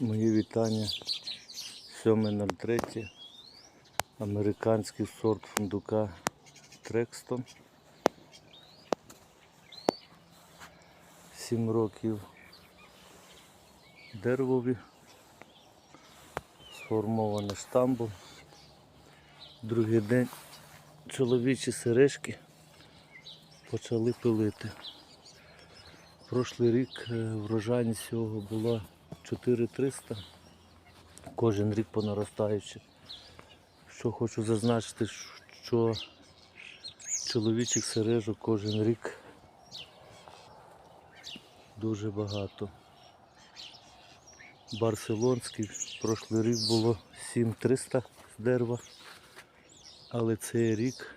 Мої вітання. 7.03. Американський сорт фундука Трекстон. 7 років деревові. Сформоване штамбом. Другий день чоловічі сережки почали пилити. Прошлий рік е, врожайність цього була 4300. Кожен рік по наростаючи. Що хочу зазначити, що чоловічих сережок кожен рік дуже багато. Барселонський, прошлий рік було 7300 з дерева, але цей рік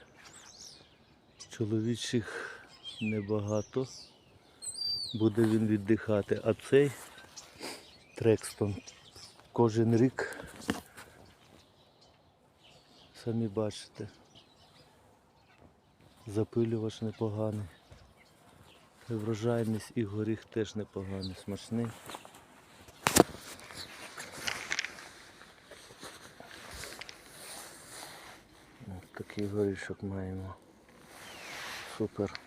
чоловічих небагато. Буде він віддихати. А цей Трекстон кожен рік, самі бачите, запилювач непоганий. Врожайність і горіх теж непоганий, смачний. Ось такий горішок маємо. Супер.